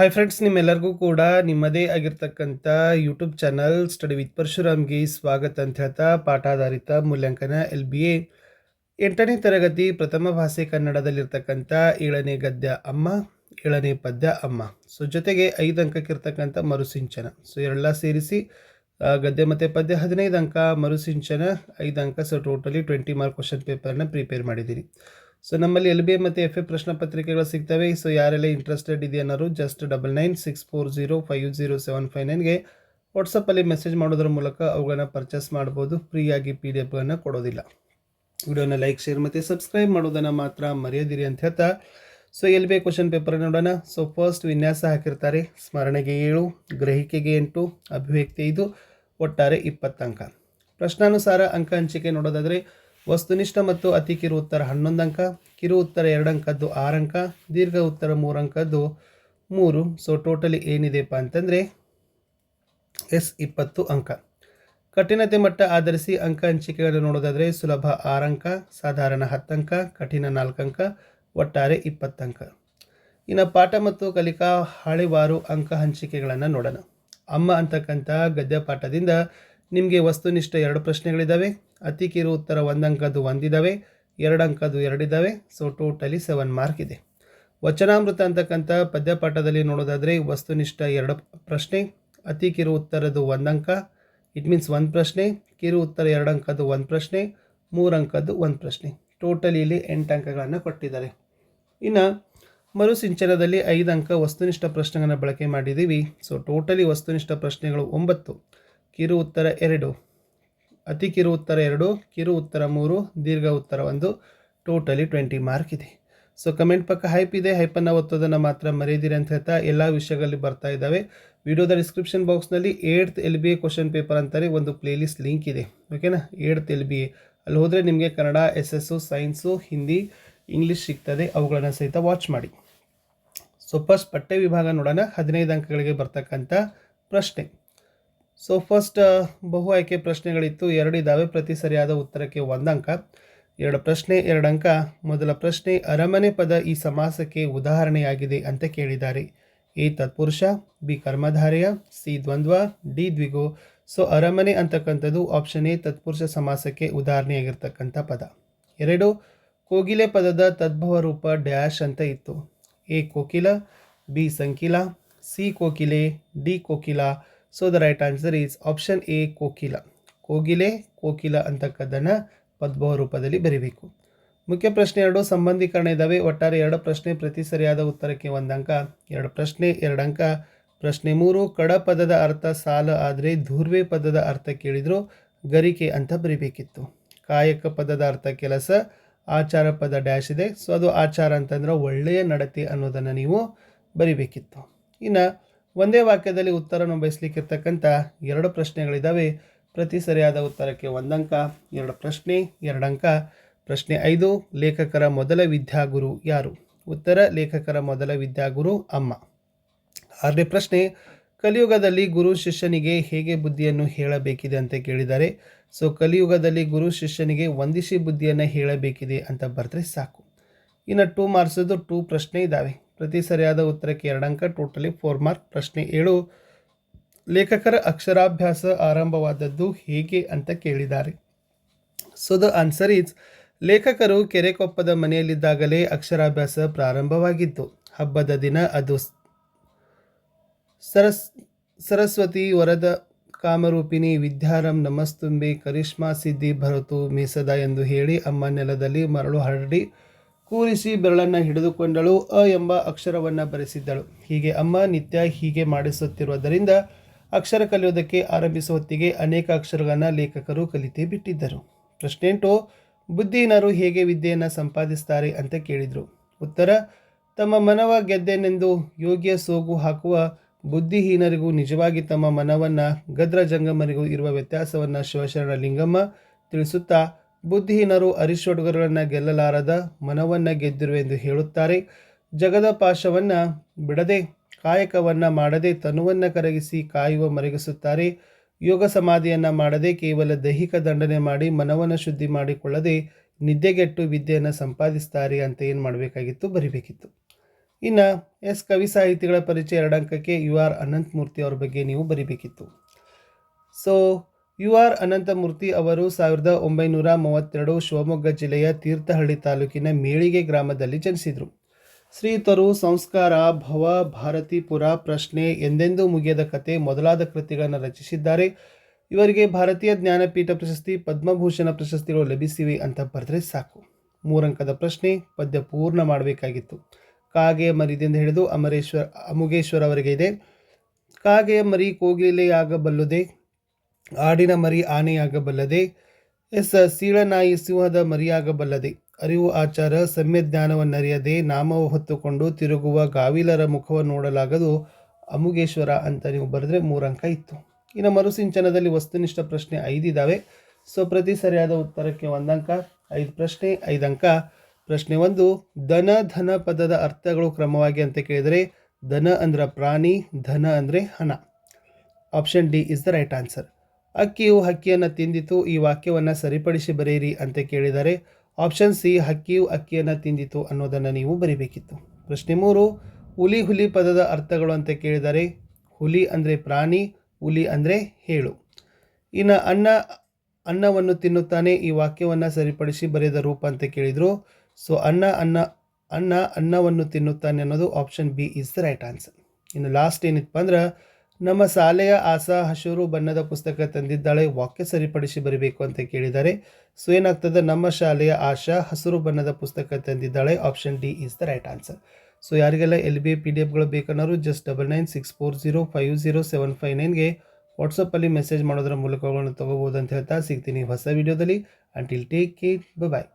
Hi friends ನಿಮ್ಮೆಲ್ಲರಿಗೂ ಕೂಡ ನಿಮ್ಮದೇ ಆಗಿರ್ತಕ್ಕಂಥ ಯೂಟ್ಯೂಬ್ ಚಾನಲ್ ಸ್ಟಡಿ ವಿತ್ ಪರಶುರಾಮ್ಗೆ ಸ್ವಾಗತ ಅಂತ ಹೇಳ್ತಾ ಪಾಠಾಧಾರಿತ ಮೂಲ್ಯಾಂಕನ ಎಲ್ ಬಿ ಎ ಎಂಟನೇ ತರಗತಿ ಪ್ರಥಮ ಭಾಷೆ ಕನ್ನಡದಲ್ಲಿರ್ತಕ್ಕಂಥ ಏಳನೇ ಗದ್ಯ ಅಮ್ಮ, ಏಳನೇ ಪದ್ಯ ಅಮ್ಮ. ಸೊ ಜೊತೆಗೆ ಐದು ಅಂಕಕ್ಕಿರ್ತಕ್ಕಂಥ ಮರುಸಿಂಚನ. ಸೊ ಎಲ್ಲ ಸೇರಿಸಿ ಗದ್ಯ ಮತ್ತು ಪದ್ಯ ಹದಿನೈದು ಅಂಕ ಮರುಸಿಂಚನ, ಐದು ಅಂಕ so totally twenty mark question ಪೇಪರ್ನ ಪ್ರಿಪೇರ್ ಮಾಡಿದ್ದೀರಿ ಸೊ ನಮ್ಮಲ್ಲಿ ಎಲ್ ಬಿ ಎ ಮತ್ತು ಎಫ್ ಎ ಪ್ರಶ್ನೆ ಪತ್ರಿಕೆಗಳು ಸಿಗ್ತವೆ. ಸೊ ಯಾರೆಲ್ಲ interested ಇದೆಯನ್ನಾರು just double nine six four zero five zero seven five ನೈನ್ಗೆ ವಾಟ್ಸಪ್ಪಲ್ಲಿ ಮೆಸೇಜ್ ಮಾಡೋದ್ರ ಮೂಲಕ ಅವುಗಳನ್ನ ಪರ್ಚೇಸ್ ಮಾಡ್ಬೋದು. ಫ್ರೀಯಾಗಿ ಪಿ ಡಿ ಎಫ್ಗಳನ್ನು ಕೊಡೋದಿಲ್ಲ. ವಿಡಿಯೋನ ಲೈಕ್ ಶೇರ್ ಮತ್ತು ಸಬ್ಸ್ಕ್ರೈಬ್ ಮಾಡೋದನ್ನು ಮಾತ್ರ ಮರೆಯೋದಿರಿ ಅಂತ ಹೇಳ್ತಾ. So L B A question paper ನೋಡೋಣ. ಸೊ ಫಸ್ಟ್ ವಿನ್ಯಾಸ ಹಾಕಿರ್ತಾರೆ. ಸ್ಮರಣೆಗೆ ಏಳು, ಗ್ರಹಿಕೆಗೆ ಎಂಟು, ಅಭಿವ್ಯಕ್ತಿ ಐದು, ಒಟ್ಟಾರೆ ಇಪ್ಪತ್ತು ಅಂಕ ಪ್ರಶ್ನಾನುಸಾರ ಅಂಕ ಹಂಚಿಕೆ ನೋಡೋದಾದರೆ ವಸ್ತುನಿಷ್ಠ ಮತ್ತು ಅತಿ ಕಿರು ಉತ್ತರ ಹನ್ನೊಂದು ಅಂಕ, ಕಿರು ಉತ್ತರ ಎರಡು ಅಂಕದ್ದು ಆರು ಅಂಕ, ದೀರ್ಘ ಉತ್ತರ ಮೂರು ಅಂಕದ್ದು ಮೂರು. ಸೊ ಟೋಟಲಿ ಏನಿದೆಪ್ಪ ಅಂತಂದರೆ ಎಸ್ ಇಪ್ಪತ್ತು ಅಂಕ. ಕಠಿಣತೆ ಮಟ್ಟ ಆಧರಿಸಿ ಅಂಕ ಹಂಚಿಕೆಗಳನ್ನು ನೋಡೋದಾದರೆ ಸುಲಭ ಆರು ಅಂಕ, ಸಾಧಾರಣ ಹತ್ತು ಅಂಕ, ಕಠಿಣ ನಾಲ್ಕು ಅಂಕ, ಒಟ್ಟಾರೆ ಅಂಕ. ಇನ್ನು ಪಾಠ ಮತ್ತು ಕಲಿಕಾ ಹಾಳಿವಾರು ಅಂಕ ಹಂಚಿಕೆಗಳನ್ನು ನೋಡೋಣ. ಅಮ್ಮ ಅಂತಕ್ಕಂಥ ಗದ್ಯ ಪಾಠದಿಂದ ನಿಮಗೆ ವಸ್ತುನಿಷ್ಠ ಎರಡು ಪ್ರಶ್ನೆಗಳಿದ್ದಾವೆ ಅತಿ ಕಿರು ಉತ್ತರ ಒಂದಂಕದ್ದು ಒಂದಿದ್ದಾವೆ ಎರಡು ಅಂಕದ್ದು ಎರಡಿದ್ದಾವೆ ಸೊ ಟೋಟಲಿ ಸೆವೆನ್ ಮಾರ್ಕ್ ಇದೆ. ವಚನಾಮೃತ ಅಂತಕ್ಕಂಥ ಪದ್ಯಪಾಠದಲ್ಲಿ ನೋಡೋದಾದರೆ ವಸ್ತುನಿಷ್ಠ ಎರಡು ಪ್ರಶ್ನೆ ಅತಿ ಕಿರು ಉತ್ತರದ್ದು ಒಂದಂಕ. ಇಟ್ ಮೀನ್ಸ್ ಒಂದು ಪ್ರಶ್ನೆ, ಕಿರು ಉತ್ತರ ಎರಡು ಅಂಕದ್ದು ಒಂದು ಪ್ರಶ್ನೆ ಮೂರು ಅಂಕದ್ದು ಒಂದು ಪ್ರಶ್ನೆ. ಟೋಟಲಿ ಇಲ್ಲಿ ಎಂಟು ಅಂಕಗಳನ್ನು ಕೊಟ್ಟಿದ್ದಾರೆ. ಇನ್ನು ಮರುಸಿಂಚನದಲ್ಲಿ ಐದು ಅಂಕ ವಸ್ತುನಿಷ್ಠ ಪ್ರಶ್ನೆಗಳನ್ನು ಬಳಕೆ ಮಾಡಿದ್ದೀವಿ ಸೊ ಟೋಟಲಿ ವಸ್ತುನಿಷ್ಠ ಪ್ರಶ್ನೆಗಳು ಒಂಬತ್ತು. ಕಿರು ಉತ್ತರ ಎರಡು. ಅತಿ ಕಿರು ಉತ್ತರ ಎರಡು, ಕಿರು ಉತ್ತರ ಮೂರು, ದೀರ್ಘ ಉತ್ತರ ಒಂದು, ಟೋಟಲಿ ಟ್ವೆಂಟಿ ಮಾರ್ಕ್ ಇದೆ. ಸೊ ಕಮೆಂಟ್ ಪಕ್ಕ ಹೈಪ್ ಇದೆ, ಹೈಪನ್ನು ಒತ್ತೋದನ್ನು ಮಾತ್ರ ಮರೆಯದಿರಿ ಅಂತ ಹೇಳ್ತಾ ಎಲ್ಲ ವಿಷಯಗಳಲ್ಲಿ ಬರ್ತಾ ಇದ್ದಾವೆ. ವಿಡಿಯೋದ ಡಿಸ್ಕ್ರಿಪ್ಷನ್ ಬಾಕ್ಸ್ನಲ್ಲಿ eighth L B A question paper ಅಂತಾರೆ, ಒಂದು ಪ್ಲೇಲಿಸ್ಟ್ ಲಿಂಕ್ ಇದೆ. ಓಕೆನಾ? Eighth L B A. ಅಲ್ಲಿ ಹೋದರೆ ನಿಮಗೆ Kannada S S science, Hindi, English ಸಿಗ್ತದೆ, ಅವುಗಳನ್ನು ಸಹಿತ ವಾಚ್ ಮಾಡಿ. ಸೊ ಫಸ್ಟ್ ಪಠ್ಯ ವಿಭಾಗ ನೋಡೋಣ, ಹದಿನೈದು ಅಂಕಗಳಿಗೆ ಬರ್ತಕ್ಕಂಥ ಪ್ರಶ್ನೆ. ಸೊ ಫಸ್ಟ್ ಬಹು ಆಯ್ಕೆ ಪ್ರಶ್ನೆಗಳಿತ್ತು. ಎರಡು ಇದ್ದಾವೆ ಪ್ರತಿ ಸರಿಯಾದ ಉತ್ತರಕ್ಕೆ ಒಂದಂಕ ಎರಡು ಪ್ರಶ್ನೆ, ಎರಡು ಅಂಕ. ಮೊದಲ ಪ್ರಶ್ನೆ, ಅರಮನೆ ಪದ ಈ ಸಮಾಸಕ್ಕೆ ಉದಾಹರಣೆಯಾಗಿದೆ ಅಂತ ಕೇಳಿದ್ದಾರೆ. ಎ, ತತ್ಪುರುಷ, ಬಿ, ಕರ್ಮಧಾರಯ, ಸಿ, ದ್ವಂದ್ವ, ಡಿ, ದ್ವಿಗೋ. ಸೊ ಅರಮನೆ ಅಂತಕ್ಕಂಥದ್ದು ಆಪ್ಷನ್ ಎ, ತತ್ಪುರುಷ ಸಮಾಸಕ್ಕೆ ಉದಾಹರಣೆಯಾಗಿರ್ತಕ್ಕಂಥ ಪದ. ಎರಡು, ಕೋಗಿಲೆ ಪದದ ತದ್ಭವ ರೂಪ ಡ್ಯಾಶ್ ಅಂತ ಇತ್ತು. ಎ, ಕೋಕಿಲ, ಬಿ, ಸಂಕಿಲ, ಸಿ, ಕೋಕಿಲೆ, D, Kokila. So the right answer is option A ಕೋಕಿಲ ಕೋಗಿಲೆ ಕೋಕಿಲ ಅಂತಕ್ಕದ್ದನ್ನು ಪದ್ಭವ ರೂಪದಲ್ಲಿ ಬರೀಬೇಕು. ಮುಖ್ಯ ಪ್ರಶ್ನೆ ಎರಡು, ಸಂಬಂಧೀಕರಣ ಇದ್ದಾವೆ ಒಟ್ಟಾರೆ ಎರಡು ಪ್ರಶ್ನೆ ಪ್ರತಿ ಸರಿಯಾದ ಉತ್ತರಕ್ಕೆ ಒಂದು ಅಂಕ. ಎರಡು ಪ್ರಶ್ನೆ, ಎರಡು ಅಂಕ. ಪ್ರಶ್ನೆ ಮೂರು, ಕಡ ಪದದ ಅರ್ಥ ಸಾಲ ಆದರೆ ಧೂರ್ವೆ ಪದದ ಅರ್ಥ ಕೇಳಿದ್ರು ಗರಿಕೆ ಅಂತ ಬರಿಬೇಕಿತ್ತು. ಕಾಯಕ ಪದದ ಅರ್ಥ ಕೆಲಸ, ಆಚಾರ ಪದ ಡ್ಯಾಶ್ ಇದೆ. ಸೊ ಅದು ಆಚಾರ ಅಂತಂದ್ರೆ ಒಳ್ಳೆಯ ನಡತೆ ಅನ್ನೋದನ್ನು ನೀವು ಬರಿಬೇಕಿತ್ತು. ಇನ್ನು ಒಂದೇ ವಾಕ್ಯದಲ್ಲಿ ಉತ್ತರವನ್ನು ಬಯಸಲಿಕ್ಕಿರ್ತಕ್ಕಂಥ ಎರಡು ಪ್ರಶ್ನೆಗಳಿದ್ದಾವೆ ಪ್ರತಿ ಸರಿಯಾದ ಉತ್ತರಕ್ಕೆ ಒಂದಂಕ, ಎರಡು ಪ್ರಶ್ನೆ, ಎರಡಂಕ. ಪ್ರಶ್ನೆ ಐದು, ಲೇಖಕರ ಮೊದಲ ವಿದ್ಯಾಗುರು ಯಾರು? ಉತ್ತರ, ಲೇಖಕರ ಮೊದಲ ವಿದ್ಯಾಗುರು ಅಮ್ಮ. ಆರನೇ ಪ್ರಶ್ನೆ, ಕಲಿಯುಗದಲ್ಲಿ ಗುರು ಶಿಷ್ಯನಿಗೆ ಹೇಗೆ ಬುದ್ಧಿಯನ್ನು ಹೇಳಬೇಕಿದೆ ಅಂತ ಕೇಳಿದ್ದಾರೆ ಸೊ ಕಲಿಯುಗದಲ್ಲಿ ಗುರು ಶಿಷ್ಯನಿಗೆ ಒಂದಿಸಿ ಬುದ್ಧಿಯನ್ನು ಹೇಳಬೇಕಿದೆ ಅಂತ ಬರೆದ್ರೆ ಸಾಕು. ಇನ್ನು ಟೂ ಮಾರ್ಕ್ಸದ್ದು ಟೂ ಪ್ರಶ್ನೆ ಇದ್ದಾವೆ ಪ್ರತಿ ಸರಿಯಾದ ಉತ್ತರಕ್ಕೆ ಎರಡು ಅಂಕ ಟೋಟಲಿ ಫೋರ್ ಮಾರ್ಕ್ ಪ್ರಶ್ನೆ ಏಳು. ಲೇಖಕರ ಅಕ್ಷರಾಭ್ಯಾಸ ಆರಂಭವಾದದ್ದು ಹೇಗೆ ಅಂತ ಕೇಳಿದ್ದಾರೆ. ಸೊ ದ ಆನ್ಸರ್ ಈಸ್ ಲೇಖಕರು ಕೆರೆಕೊಪ್ಪದ ಮನೆಯಲ್ಲಿದ್ದಾಗಲೇ ಅಕ್ಷರಾಭ್ಯಾಸ ಪ್ರಾರಂಭವಾಗಿತ್ತು. ಹಬ್ಬದ ದಿನ ಅದು ಸರಸ್, ಸರಸ್ವತಿ ವರದ ಕಾಮರೂಪಿಣಿ ವಿದ್ಯಾರಂ ನಮಸ್ತುಂಬಿ ಕರಿಷ್ಮಾ ಸಿದ್ಧಿ ಭರತು ಮೀಸದ ಎಂದು ಹೇಳಿ ಅಮ್ಮ ನೆಲದಲ್ಲಿ ಮರಳು ಹರಡಿ ಕೂರಿಸಿ ಬೆರಳನ್ನು ಹಿಡಿದುಕೊಂಡಳು, ಅ ಎಂಬ ಅಕ್ಷರವನ್ನು ಬರೆಸಿದ್ದಳು. ಹೀಗೆ ಅಮ್ಮ ನಿತ್ಯ ಹೀಗೆ ಮಾಡಿಸುತ್ತಿರುವುದರಿಂದ ಅಕ್ಷರ ಕಲಿಯೋದಕ್ಕೆ ಆರಂಭಿಸುವ ಹೊತ್ತಿಗೆ ಅನೇಕ ಅಕ್ಷರಗಳನ್ನು ಲೇಖಕರು ಕಲಿತೇ ಬಿಟ್ಟಿದ್ದರು. ಪ್ರಶ್ನೆಂಟು, ಬುದ್ಧಿಹೀನರು ಹೇಗೆ ವಿದ್ಯೆಯನ್ನು ಸಂಪಾದಿಸ್ತಾರೆ ಅಂತ ಕೇಳಿದರು. ಉತ್ತರ, ತಮ್ಮ ಮನವ ಗೆದ್ದೆನೆಂದು ಯೋಗ್ಯ ಸೋಗು ಹಾಕುವ ಬುದ್ಧಿಹೀನರಿಗೂ ನಿಜವಾಗಿ ತಮ್ಮ ಮನವನ್ನು ಗದ್ರ ಜಂಗಮರಿಗೂ ಇರುವ ವ್ಯತ್ಯಾಸವನ್ನು ಶಿವಶರಣ ಲಿಂಗಮ್ಮ ತಿಳಿಸುತ್ತಾ ಬುದ್ಧಿಹೀನರು ಅರಿಷಡುಗರನ್ನು ಗೆಲ್ಲಲಾರದ ಮನವನ್ನು ಗೆದ್ದಿರುವೆಂದು ಹೇಳುತ್ತಾರೆ. ಜಗದ ಪಾಶವನ್ನು ಬಿಡದೆ, ಕಾಯಕವನ್ನು ಮಾಡದೆ, ತನುವನ್ನು ಕರಗಿಸಿ ಕಾಯುವ ಮರಗಿಸುತ್ತಾರೆ. ಯೋಗ ಸಮಾಧಿಯನ್ನು ಮಾಡದೆ, ಕೇವಲ ದೈಹಿಕ ದಂಡನೆ ಮಾಡಿ ಮನವನ್ನು ಶುದ್ಧಿ ಮಾಡಿಕೊಳ್ಳದೆ, ನಿದ್ದೆಗೆಟ್ಟು ವಿದ್ಯೆಯನ್ನು ಸಂಪಾದಿಸ್ತಾರೆ ಅಂತ ಏನು ಮಾಡಬೇಕಾಗಿತ್ತು? ಬರಿಬೇಕಿತ್ತು. ಇನ್ನು ಎಸ್ ಕವಿ ಸಾಹಿತಿಗಳ ಪರಿಚಯ ಎರಡು ಅಂಕಕ್ಕೆ ಯು ಆರ್ ಅನಂತಮೂರ್ತಿ ಅವ್ರ ಬಗ್ಗೆ ನೀವು ಬರಿಬೇಕಿತ್ತು. ಸೊ ಯು ಆರ್ ಅನಂತಮೂರ್ತಿ ಅವರು ಸಾವಿರದ ಒಂಬೈನೂರ ಮೂವತ್ತೆರಡು ಶಿವಮೊಗ್ಗ ಜಿಲ್ಲೆಯ ತೀರ್ಥಹಳ್ಳಿ ತಾಲೂಕಿನ ಮೇಳಿಗೆ ಗ್ರಾಮದಲ್ಲಿ ಜನಿಸಿದರು. ಶ್ರೀಯುತರು ಸಂಸ್ಕಾರ ಭವ ಭಾರತೀಪುರ ಪ್ರಶ್ನೆ ಎಂದೆಂದೂ ಮುಗಿಯದ ಕತೆ ಮೊದಲಾದ ಕೃತಿಗಳನ್ನು ರಚಿಸಿದ್ದಾರೆ. ಇವರಿಗೆ ಭಾರತೀಯ ಜ್ಞಾನಪೀಠ ಪ್ರಶಸ್ತಿ, ಪದ್ಮಭೂಷಣ ಪ್ರಶಸ್ತಿಗಳು ಲಭಿಸಿವೆ ಅಂತ ಬರೆದ್ರೆ ಸಾಕು. ಮೂರಂಕದ ಪ್ರಶ್ನೆ ಪದ್ಯ ಪೂರ್ಣ ಮಾಡಬೇಕಾಗಿತ್ತು. ಕಾಗೆ ಮರಿದಿಂದ ಹಿಡಿದು ಅಮರೇಶ್ವರ ಅಮುಗೇಶ್ವರ್ ಅವರಿಗೆ ಇದೆ. ಕಾಗೆಯ ಮರಿ ಕೋಗಿಲೆಯಾಗಬಲ್ಲದೆ ಆಡಿನ ಮರಿ ಆನೆಯಾಗಬಲ್ಲದೆ, ಎಸ್ ಸೀಳನಾಯಿ ಸಿಂಹದ ಮರಿಯಾಗಬಲ್ಲದೆ. ಅರಿವು ಆಚಾರ, ಸಮ್ಯ ನಾಮವು ಹೊತ್ತುಕೊಂಡು ತಿರುಗುವ ಗಾವಿಲರ ಮುಖವನ್ನು ನೋಡಲಾಗದು ಅಮುಗೇಶ್ವರ ಅಂತ ನೀವು ಬರೆದ್ರೆ ಮೂರಂಕ ಇತ್ತು. ಇನ್ನು ಮರುಸಿಂಚನದಲ್ಲಿ ವಸ್ತುನಿಷ್ಠ ಪ್ರಶ್ನೆ ಐದಿದ್ದಾವೆ ಸೊ, ಪ್ರತಿ ಸರಿಯಾದ ಉತ್ತರಕ್ಕೆ ಒಂದಂಕ ಐದು ಪ್ರಶ್ನೆ ಐದಂಕ ಪ್ರಶ್ನೆ ಒಂದು ದನ ಧನ ಪದದ ಅರ್ಥಗಳು ಕ್ರಮವಾಗಿ ಅಂತ ಕೇಳಿದರೆ ದನ ಅಂದ್ರೆ ಪ್ರಾಣಿ, ಧನ ಅಂದರೆ ಹಣ. Option D is the right answer. ಅಕ್ಕಿಯು ಹಕ್ಕಿಯನ್ನು ತಿಂದಿತು, ಈ ವಾಕ್ಯವನ್ನು ಸರಿಪಡಿಸಿ ಬರೆಯಿರಿ ಅಂತ ಕೇಳಿದರೆ ಆಪ್ಷನ್ ಸಿ, ಹಕ್ಕಿಯು ಅಕ್ಕಿಯನ್ನು ತಿಂದಿತು ಅನ್ನೋದನ್ನು ನೀವು ಬರಿಬೇಕಿತ್ತು. ಪ್ರಶ್ನೆ ಮೂರು, ಹುಲಿ ಹುಲಿ ಪದದ ಅರ್ಥಗಳು ಅಂತ ಕೇಳಿದರೆ ಹುಲಿ ಅಂದರೆ ಪ್ರಾಣಿ, ಹುಲಿ ಅಂದರೆ ಹೇಳು. ಇನ್ನು ಅನ್ನ, ಅನ್ನವನ್ನು ತಿನ್ನುತ್ತಾನೆ, ಈ ವಾಕ್ಯವನ್ನು ಸರಿಪಡಿಸಿ ಬರೆದ ರೂಪ ಅಂತ ಕೇಳಿದರು. ಸೊ ಅನ್ನ ಅನ್ನ ಅನ್ನ ಅನ್ನವನ್ನು ತಿನ್ನುತ್ತಾನೆ ಅನ್ನೋದು option B is the right answer. ಇನ್ನು ಲಾಸ್ಟ್ ಏನಿತ್ತು ಅಂದ್ರೆ ನಮ್ಮ ಶಾಲೆಯ ಆಸಾ ಹಸಿರು ಬಣ್ಣದ ಪುಸ್ತಕ ತಂದಿದ್ದಾಳೆ, ವಾಕ್ಯ ಸರಿಪಡಿಸಿ ಬರಬೇಕು ಅಂತ ಕೇಳಿದ್ದಾರೆ ಸೊ ಏನಾಗ್ತದೆ? ನಮ್ಮ ಶಾಲೆಯ ಆಶಾ ಹಸಿರು ಬಣ್ಣದ ಪುಸ್ತಕ ತಂದಿದ್ದಾಳೆ option D is the right answer so ಯಾರಿಗೆಲ್ಲ ಎಲ್ ಬಿ ಪಿ ಡಿ ಎಫ್ಗಳು ಬೇಕನ್ನೋರು just double nine six four zero five zero seven five ನೈನ್ಗೆ ವಾಟ್ಸಪ್ಪಲ್ಲಿ ಮೆಸೇಜ್ ಮಾಡೋದ್ರ ಮೂಲಕಗಳನ್ನು ತೊಗೋಬೋದು ಅಂತ ಹೇಳ್ತಾ ಸಿಗ್ತೀನಿ. ಹೊಸ ವಿಡಿಯೋದಲ್ಲಿ ಅಂಟಿಲ್ ಟೇಕ್ ಕೇರ್ ಬಾಯ್